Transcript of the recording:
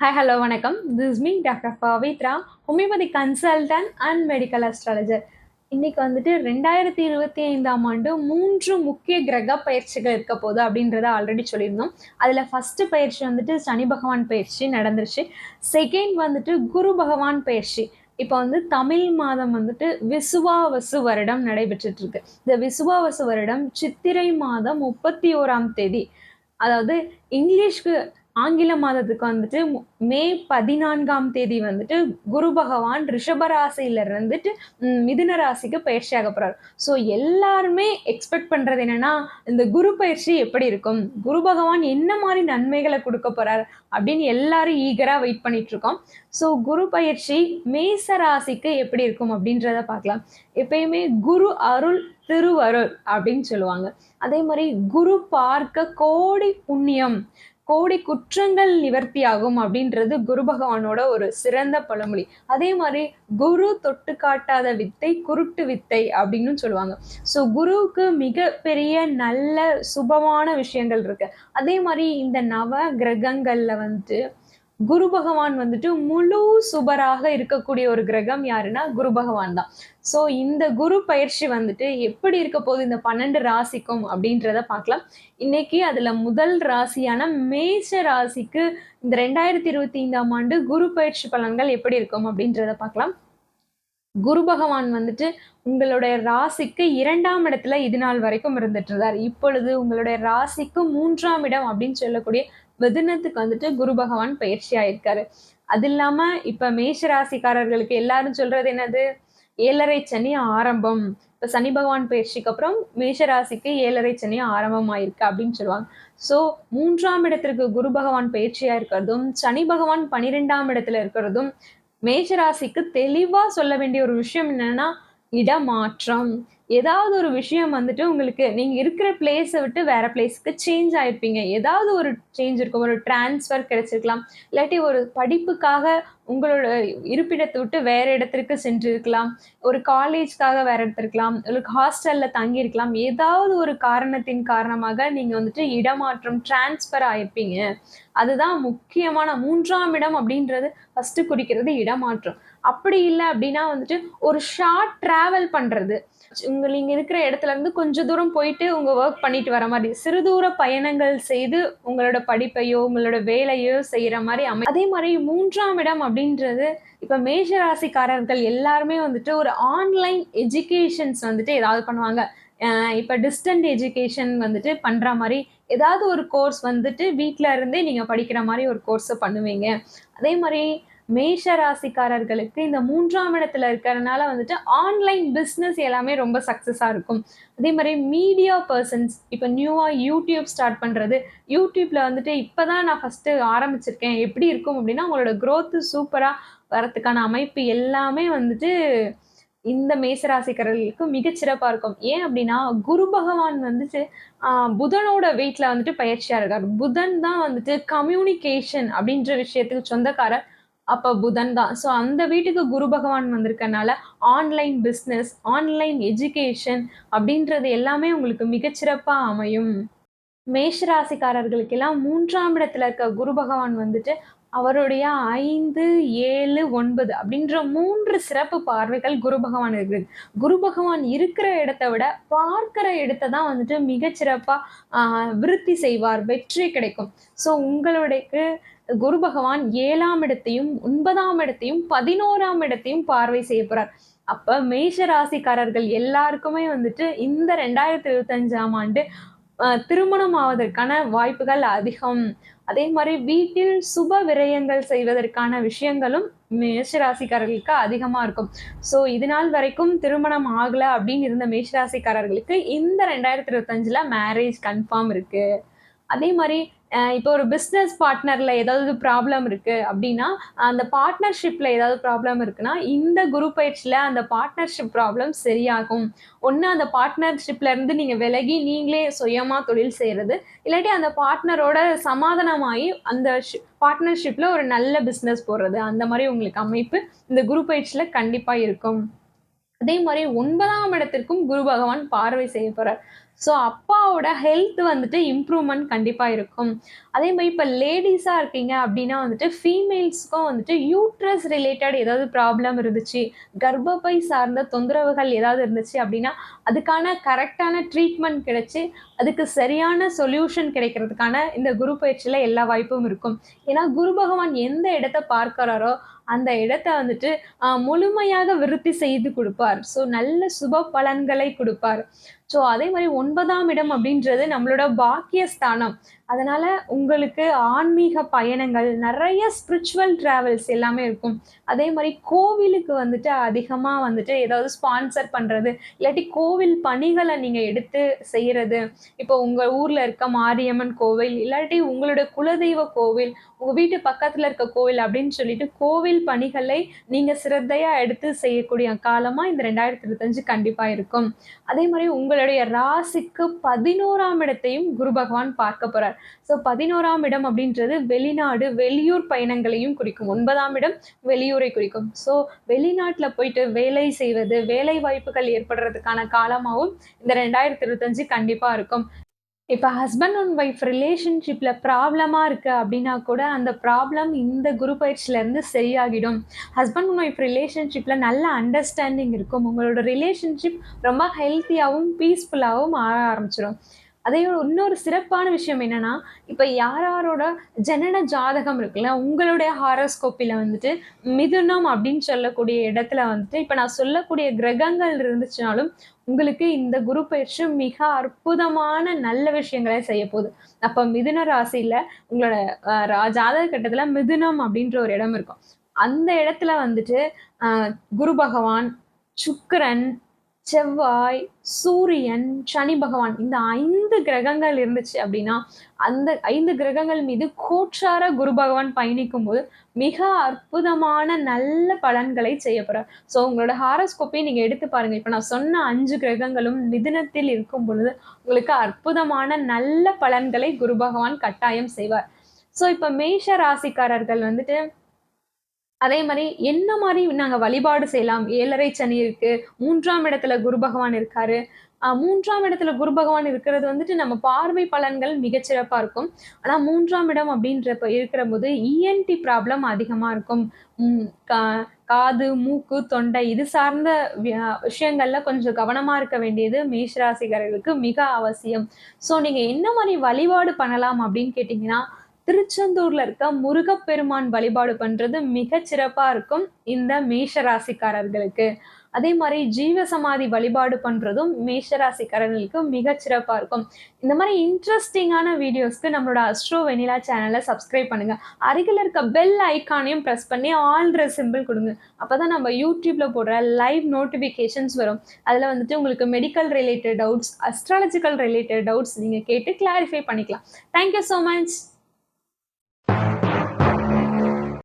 Hi hello வணக்கம். This me doctor Pavithra homeopathy consultant and medical astrologer இன்றைக்கி வந்துட்டு ரெண்டாயிரத்தி இருபத்தி ஐந்தாம் ஆண்டு மூன்று முக்கிய கிரக பயிற்சிகள் இருக்க போகுது அப்படின்றத ஆல்ரெடி சொல்லியிருந்தோம். அதில் ஃபஸ்ட்டு பயிற்சி வந்துட்டு சனி பகவான் பயிற்சி நடந்துருச்சு. செகண்ட் வந்துட்டு குரு பகவான் பயிற்சி. இப்போ வந்து தமிழ் மாதம் வந்துட்டு விசுவாவசு வருடம் நடைபெற்றுட்ருக்கு இந்த விசுவாவசு வருடம் சித்திரை மாதம் முப்பத்தி ஓராம் தேதி. அதாவது இங்கிலீஷ்க்கு ஆங்கில மாதத்துக்கு வந்துட்டு மே பதினான்காம் தேதி வந்துட்டு குரு பகவான் ரிஷபராசியில இருந்துட்டு மிதுன ராசிக்கு பயிற்சியாக போறார். ஸோ எல்லாருமே எக்ஸ்பெக்ட் பண்றது என்னன்னா இந்த குரு பயிற்சி எப்படி இருக்கும்? குரு பகவான் என்ன மாதிரி நன்மைகளை கொடுக்க போறார்? அப்படின்னு எல்லாரும் ஈகரா வெயிட் பண்ணிட்டு இருக்கோம். ஸோ குரு பயிற்சி மேச ராசிக்கு எப்படி இருக்கும் அப்படின்றத பார்க்கலாம். எப்பயுமே குரு அருள் திருவருள் அப்படின்னு சொல்லுவாங்க. அதே மாதிரி குரு பார்க்க கோடி புண்ணியம். கோடி குற்றங்கள் நிவர்த்தியாகும் அப்படின்றது குரு பகவானோட ஒரு சிறந்த பழமொழி. அதே மாதிரி குரு தொட்டு காட்டாத வித்தை குருட்டு வித்தை அப்படின்னு சொல்லுவாங்க. ஸோ குருவுக்கு மிகப்பெரிய நல்ல சுபமான விஷயங்கள் இருக்கு. அதே மாதிரி இந்த நவ கிரகங்கள்ல வந்துட்டு குரு பகவான் வந்துட்டு முழு சுபராக இருக்கக்கூடிய ஒரு கிரகம் யாருன்னா குரு பகவான் தான். ஸோ இந்த குரு பயிற்சி வந்துட்டு எப்படி இருக்க போகுது? இந்த பன்னெண்டு ராசிக்கும் அப்படின்றத பார்க்கலாம். இன்னைக்கு அதுல முதல் ராசியான மேஷ ராசிக்கு இந்த ரெண்டாயிரத்தி இருபத்தி ஐந்தாம் ஆண்டு குரு பயிற்சி பலன்கள் எப்படி இருக்கும் அப்படின்றத பார்க்கலாம். குரு பகவான் வந்துட்டு உங்களுடைய ராசிக்கு இரண்டாம் இடத்துல இது நாள் வரைக்கும் இருந்துட்டு இருந்தார். இப்பொழுது உங்களுடைய ராசிக்கு மூன்றாம் இடம் அப்படின்னு சொல்லக்கூடிய மிதுனத்துக்கு வந்துட்டு குரு பகவான் பயிற்சி ஆயிருக்காரு. அது இல்லாம இப்ப மேஷ ராசிக்காரர்களுக்கு எல்லாரும் சொல்றது என்னது? ஏழரை சனி ஆரம்பம். இப்ப சனி பகவான் பயிற்சிக்கு அப்புறம் மேஷராசிக்கு ஏழரை சனி ஆரம்பம் ஆயிருக்கு அப்படின்னு சொல்லுவாங்க. ஸோ மூன்றாம் இடத்திற்கு குரு பகவான் பயிற்சியா இருக்கிறதும் சனி பகவான் பனிரெண்டாம் இடத்துல இருக்கிறதும் மேஷராசிக்கு தெளிவா சொல்ல வேண்டிய ஒரு விஷயம் என்னன்னா இடமாற்றம். ஏதாவது ஒரு விஷயம் வந்துட்டு உங்களுக்கு நீங்க இருக்கிற பிளேஸை விட்டு வேற பிளேஸ்க்கு சேஞ்ச் ஆயிருப்பீங்க. ஏதாவது ஒரு சேஞ்ச் இருக்கும். ஒரு டிரான்ஸ்ஃபர் கிடைச்சிருக்கலாம். இல்லாட்டி ஒரு படிப்புக்காக உங்களோட இருப்பிடத்தை விட்டு வேற இடத்திற்கு சென்றிருக்கலாம். ஒரு காலேஜ்க்காக வேற இடத்திருக்கலாம் ஒரு ஹாஸ்டல்ல தங்கியிருக்கலாம். ஏதாவது ஒரு காரணத்தின் காரணமாக நீங்க வந்துட்டு இடமாற்றம் டிரான்ஸ்ஃபர் ஆயிருப்பீங்க. அதுதான் முக்கியமான மூன்றாம் இடம் அப்படின்றது ஃபர்ஸ்ட் குறிக்கிறது இடமாற்றம். அப்படி இல்லை அப்படின்னா வந்துட்டு ஒரு ஷார்ட் ட்ராவல் பண்ணுறது உங்க நீங்கள் இருக்கிற இடத்துல இருந்து கொஞ்சம் தூரம் போயிட்டு உங்கள் ஒர்க் பண்ணிட்டு வர மாதிரி சிறு தூர பயணங்கள் செய்து உங்களோட படிப்பையோ உங்களோட வேலையோ செய்கிற மாதிரி அமை அதே மாதிரி மூன்றாம் இடம் அப்படின்றது இப்போ மேஷ ராசிக்காரர்கள் எல்லாருமே வந்துட்டு ஒரு ஆன்லைன் எஜுகேஷன்ஸ் வந்துட்டு ஏதாவது பண்ணுவாங்க. இப்போ டிஸ்டன்ட் எஜுகேஷன் வந்துட்டு பண்ணுற மாதிரி ஏதாவது ஒரு கோர்ஸ் வந்துட்டு வீட்டில் இருந்தே நீங்கள் படிக்கிற மாதிரி ஒரு கோர்ஸை பண்ணுவீங்க. அதே மாதிரி மேஷ ராசிக்காரர்களுக்கு இந்த மூன்றாம் இடத்துல இருக்கிறதுனால வந்துட்டு ஆன்லைன் பிஸ்னஸ் எல்லாமே ரொம்ப சக்ஸஸாக இருக்கும். அதே மாதிரி மீடியா பர்சன்ஸ் இப்போ நியூவாக யூடியூப் ஸ்டார்ட் பண்ணுறது யூடியூப்பில் வந்துட்டு இப்போ தான் நான் ஃபஸ்ட்டு ஆரம்பிச்சிருக்கேன். எப்படி இருக்கும் அப்படின்னா உங்களோட க்ரோத்து சூப்பராக வரத்துக்கான அமைப்பு எல்லாமே வந்துட்டு இந்த மேசராசிக்காரர்களுக்கு மிகச்சிறப்பாக இருக்கும். ஏன் அப்படின்னா குரு பகவான் வந்துட்டு புதனோட வீட்டில் வந்துட்டு பயிற்சியாக இருக்கார் புதன் தான் வந்துட்டு கம்யூனிகேஷன் அப்படின்ற விஷயத்துக்கு சொந்தக்காரர். அப்போ புதன் தான். ஸோ அந்த வீட்டுக்கு குரு பகவான் வந்திருக்கனால ஆன்லைன் பிஸ்னஸ் ஆன்லைன் எஜுகேஷன் அப்படின்றது எல்லாமே உங்களுக்கு மிகச்சிறப்பாக அமையும். மேஷராசிக்காரர்களுக்கெல்லாம் மூன்றாம் இடத்துல இருக்க குரு பகவான் வந்துட்டு அவருடைய ஐந்து ஏழு ஒன்பது அப்படின்ற மூன்று சிறப்பு பார்வைகள் குரு பகவான் இருக்குது. குரு பகவான் இருக்கிற இடத்த விட பார்க்கிற இடத்த தான் வந்துட்டு மிகச்சிறப்பாக விருத்தி செய்வார். வெற்றி கிடைக்கும். ஸோ உங்களுக்கு குரு பகவான் ஏழாம் இடத்தையும் ஒன்பதாம் இடத்தையும் பதினோராம் இடத்தையும் பார்வை செய்ய போறார். அப்ப மேஷ ராசிக்காரர்கள் எல்லாருக்குமே வந்துட்டு இந்த ரெண்டாயிரத்தி இருபத்தஞ்சாம் ஆண்டு திருமணம் ஆவதற்கான வாய்ப்புகள் அதிகம். அதே மாதிரி வீட்டில் சுப விரயங்கள் செய்வதற்கான விஷயங்களும் மேஷ ராசிக்காரர்களுக்கு அதிகமா இருக்கும். ஸோ இது நாள் வரைக்கும் திருமணம் ஆகல அப்படின்னு இருந்த மேஷ ராசிக்காரர்களுக்கு இந்த ரெண்டாயிரத்தி இருபத்தஞ்சுல மேரேஜ் கன்ஃபார்ம் இருக்கு. அதே மாதிரி இப்போ ஒரு பிஸ்னஸ் பார்ட்னரில் ஏதாவது ப்ராப்ளம் இருக்குது அப்படின்னா அந்த பார்ட்னர்ஷிப்பில் ஏதாவது ப்ராப்ளம் இருக்குன்னா இந்த குரு பயிற்சியில் அந்த பார்ட்னர்ஷிப் ப்ராப்ளம் சரியாகும். ஒன்று அந்த பார்ட்னர்ஷிப்லேருந்து நீங்கள் விலகி நீங்களே சுயமாக தொழில் செய்கிறது இல்லாட்டி அந்த பார்ட்னரோட சமாதானமாகி அந்த பார்ட்னர்ஷிப்பில் ஒரு நல்ல பிஸ்னஸ் போடுறது அந்த மாதிரி உங்களுக்கு அமைப்பு இந்த குரு பயிற்சியில் கண்டிப்பாக இருக்கும். அதே மாதிரி ஒன்பதாம் இடத்திற்கும் குரு பகவான் பார்வை செய்ய போறார். ஸோ அப்பாவோட ஹெல்த் வந்துட்டு இம்ப்ரூவ்மெண்ட் கண்டிப்பாக இருக்கும். அதே மாதிரி இப்போ லேடிஸாக இருக்கீங்க அப்படின்னா வந்துட்டு ஃபீமேல்ஸ்க்கும் வந்துட்டு யூட்ரஸ் ரிலேட்டட் ஏதாவது ப்ராப்ளம் இருந்துச்சு கர்ப்பப்பை சார்ந்த தொந்தரவுகள் ஏதாவது இருந்துச்சு அப்படின்னா அதுக்கான கரெக்டான ட்ரீட்மெண்ட் கிடைச்சி அதுக்கு சரியான சொல்யூஷன் கிடைக்கிறதுக்கான இந்த குரு பயிற்சியில் எல்லா வாய்ப்பும் இருக்கும். ஏன்னா குரு பகவான் எந்த இடத்த பார்க்குறாரோ அந்த இடத்த வந்துட்டு முழுமையாக விருத்தி செய்து கொடுப்பார். ஸோ நல்ல சுப பலன்களை கொடுப்பார். ஸோ அதே மாதிரி ஒன்பதாம் இடம் அப்படின்றது நம்மளோட பாக்கிய ஸ்தானம் அதனால உங்களுக்கு ஆன்மீக பயணங்கள் நிறைய ஸ்பிரிச்சுவல் டிராவல்ஸ் எல்லாமே இருக்கும். அதே மாதிரி கோவிலுக்கு வந்துட்டு அதிகமாக வந்துட்டு ஏதாவது ஸ்பான்சர் பண்ணுறது இல்லாட்டி கோவில் பணிகளை நீங்கள் எடுத்து செய்கிறது இப்போ உங்கள் ஊரில் இருக்க மாரியம்மன் கோவில் இல்லாட்டி உங்களோட குலதெய்வ கோவில் உங்கள் வீட்டு பக்கத்தில் இருக்க கோவில் அப்படின்னு சொல்லிட்டு கோவில் பணிகளை நீங்கள் சிரத்தையாக எடுத்து செய்யக்கூடிய காலமாக இந்த ரெண்டாயிரத்தி இருபத்தஞ்சு கண்டிப்பாக இருக்கும். அதே மாதிரி உங்கள் உங்களுடைய ராசிக்கு பதினோராம் இடத்தையும் குரு பகவான் பார்க்க போறார். ஸோ பதினோராம் இடம் அப்படின்றது வெளிநாடு வெளியூர் பயணங்களையும் குறிக்கும். ஒன்பதாம் இடம் வெளியூரை குறிக்கும். ஸோ வெளிநாட்டில் போயிட்டு வேலை செய்வது வேலை வாய்ப்புகள் ஏற்படுறதுக்கான காலமாகவும் இந்த ரெண்டாயிரத்தி இருபத்தஞ்சு கண்டிப்பாக இருக்கும். இப்போ ஹஸ்பண்ட் அண்ட் ஒய்ஃப் ரிலேஷன்ஷிப்பில் ப்ராப்ளமாக இருக்குது அப்படின்னா கூட அந்த ப்ராப்ளம் இந்த குரு பயிற்சியிலேருந்து சரியாகிடும். ஹஸ்பண்ட் அண்ட் ஒய்ஃப் ரிலேஷன்ஷிப்பில் நல்ல அண்டர்ஸ்டாண்டிங் இருக்கும். உங்களோட ரிலேஷன்ஷிப் ரொம்ப ஹெல்த்தியாகவும் பீஸ்ஃபுல்லாகவும் ஆக ஆரம்பிச்சிடும் அதே இன்னொரு சிறப்பான விஷயம் என்னன்னா இப்போ யார் யாரோட ஜனன ஜாதகம் இருக்குல்ல உங்களுடைய ஹாரோஸ்கோப்பில் வந்துட்டு மிதுனம் அப்படின்னு சொல்லக்கூடிய இடத்துல வந்துட்டு இப்போ நான் சொல்லக்கூடிய கிரகங்கள் இருந்துச்சுனாலும் உங்களுக்கு இந்த குரு பயிற்சி மிக அற்புதமான நல்ல விஷயங்களை செய்ய போகுது. அப்போ மிதுன ராசியில் உங்களோட ரா- ஜாதக கட்டத்தில் மிதுனம் அப்படின்ற ஒரு இடம் இருக்கும். அந்த இடத்துல வந்துட்டு குரு பகவான் சுக்கரன் செவ்வாய் சூரியன் சனி பகவான் இந்த ஐந்து கிரகங்கள் இருந்துச்சு அப்படின்னா அந்த ஐந்து கிரகங்கள் மீது கூற்றார குரு பகவான் பயணிக்கும் போது மிக அற்புதமான நல்ல பலன்களை செய்ய போறார். ஸோ உங்களோட ஹாரோஸ்கோப்பையும் நீங்க எடுத்து பாருங்க. இப்போ நான் சொன்ன அஞ்சு கிரகங்களும் மிதுனத்தில் இருக்கும் பொழுது உங்களுக்கு அற்புதமான நல்ல பலன்களை குரு பகவான் கட்டாயம் செய்வார். ஸோ இப்போ மேஷ ராசிக்காரர்கள் வந்துட்டு அதே மாதிரி என்ன மாதிரி நாங்கள் வழிபாடு செய்யலாம்? ஏழரை சனி இருக்குது மூன்றாம் இடத்துல குரு பகவான் இருக்காரு. மூன்றாம் இடத்துல குரு பகவான் இருக்கிறது வந்துட்டு நம்ம பார்வை பலன்கள் மிகச்சிறப்பாக இருக்கும். ஆனால் மூன்றாம் இடம் அப்படின்றப்ப இருக்கிற போது இஎன்டி ப்ராப்ளம் அதிகமாக இருக்கும். கா- காது மூக்கு தொண்டை இது சார்ந்த விஷயங்கள்ல கொஞ்சம் கவனமா இருக்க வேண்டியது மேஷராசிகர்களுக்கு மிக அவசியம். ஸோ நீங்க என்ன மாதிரி வழிபாடு பண்ணலாம் அப்படின்னு கேட்டிங்கன்னா திருச்செந்தூர்ல இருக்க முருகப்பெருமான் வழிபாடு பண்றது மிக சிறப்பா இருக்கும் இந்த மேஷ ராசிக்காரர்களுக்கு அதே மாதிரி ஜீவசமாதி வழிபாடு பண்றதும் மேஷ ராசிக்காரர்களுக்கு சிறப்பா இருக்கும். இந்த மாதிரி இன்ட்ரெஸ்டிங்கான வீடியோஸ்க்கு நம்மளோட அஸ்ட்ரோ வெனிலா சேனலை சப்ஸ்கிரைப் பண்ணுங்க. அருகில் இருக்க பெல் ஐக்கானையும் ப்ரெஸ் பண்ணி ஆல்ற சிம்பிள் கொடுங்க. அப்பதான் நம்ம யூடியூப்ல போடுற லைவ் நோட்டிஃபிகேஷன்ஸ் வரும். அதில் வந்துட்டு உங்களுக்கு medical related doubts astrological related doubts நீங்கள் கேட்டு கிளாரிஃபை பண்ணிக்கலாம். Thank you so much